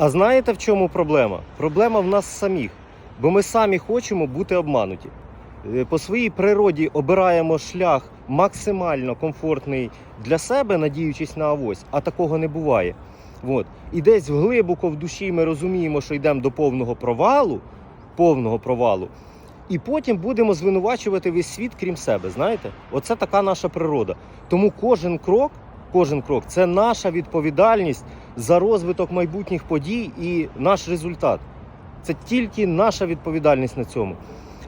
А знаєте в чому проблема? Проблема в нас самих, бо ми самі хочемо бути обмануті. Е, По своїй природі обираємо шлях максимально комфортний для себе, надіючись на авось, а такого не буває. От. І десь глибоко в душі ми розуміємо, що йдемо до повного провалу, повного провалу, і потім будемо звинувачувати весь світ, крім себе. Знаєте, оце така наша природа. Тому кожен крок, кожен крок це наша відповідальність за розвиток майбутніх подій і наш результат. Це тільки наша відповідальність на цьому.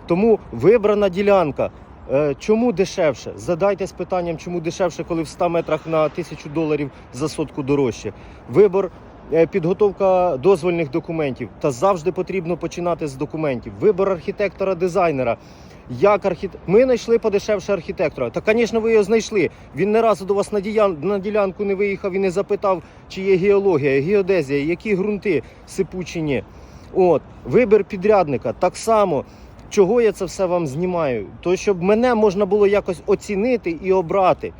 Тому вибрана ділянка. е, Чому дешевше? Задайтесь питанням, чому дешевше, коли в 100 метрах на 1000 доларів за сотку дорожче. Вибор, е, підготовка дозвольних документів. Та завжди потрібно починати з документів. Вибор архітектора, дизайнера. Як архіт... Ми знайшли подешевше архітектора. Та, звісно, ви його знайшли. Він не разу до вас на, діян... на ділянку не виїхав і не запитав, чи є геологія, геодезія, які ґрунти сипучі ні. От, вибір підрядника так само. Чого я це все вам знімаю? То щоб мене можна було якось оцінити і обрати.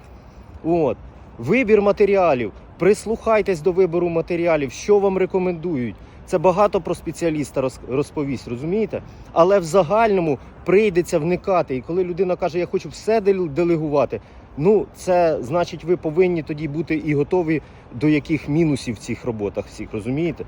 От. Вибір матеріалів. Прислухайтесь до вибору матеріалів, що вам рекомендують. Це багато про спеціаліста роз- розповість, розумієте? Але в загальному прийдеться вникати. І коли людина каже, я хочу все делегувати, ну це значить, ви повинні тоді бути і готові до яких мінусів в цих роботах всіх, розумієте?